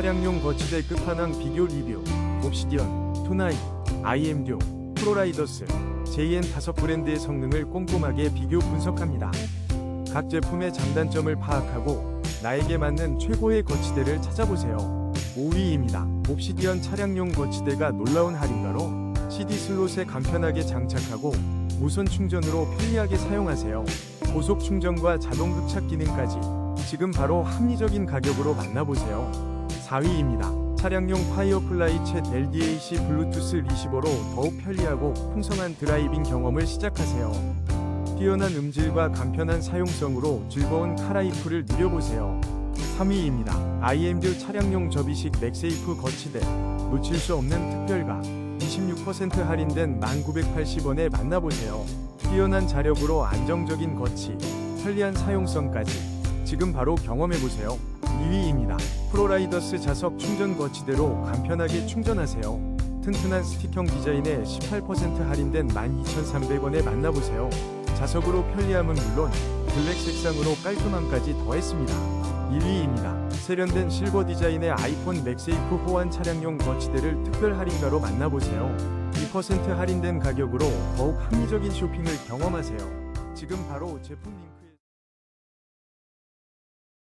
차량용 거치대 끝판왕 비교 리뷰 옵시디언, 투나이, IM듀, 프로라이더스, JN 다섯 브랜드의 성능을 꼼꼼하게 비교 분석합니다. 각 제품의 장단점을 파악하고 나에게 맞는 최고의 거치대를 찾아보세요. 5위입니다. 옵시디언 차량용 거치대가 놀라운 할인가로 CD 슬롯에 간편하게 장착하고 무선 충전으로 편리하게 사용하세요. 고속 충전과 자동 흡착 기능까지 지금 바로 합리적인 가격으로 만나보세요. 4위입니다. 차량용 파이어플라이 챗 LDAC 블루투스 리시버로 더욱 편리하고 풍성한 드라이빙 경험을 시작하세요. 뛰어난 음질과 간편한 사용성으로 즐거운 카라이프를 누려보세요. 3위입니다. IM듀 차량용 접이식 맥세이프 거치대 놓칠 수 없는 특별가 26% 할인된 1980원에 만나보세요. 뛰어난 자력으로 안정적인 거치, 편리한 사용성까지 지금 바로 경험해보세요. 2위입니다. 프로라이더스 자석 충전 거치대로 간편하게 충전하세요. 튼튼한 스틱형 디자인에 18% 할인된 12,300원에 만나보세요. 자석으로 편리함은 물론 블랙 색상으로 깔끔함까지 더했습니다. 1위입니다. 세련된 실버 디자인의 아이폰 맥세이프 호환 차량용 거치대를 특별 할인가로 만나보세요. 2% 할인된 가격으로 더욱 합리적인 쇼핑을 경험하세요. 지금 바로 제품 링크에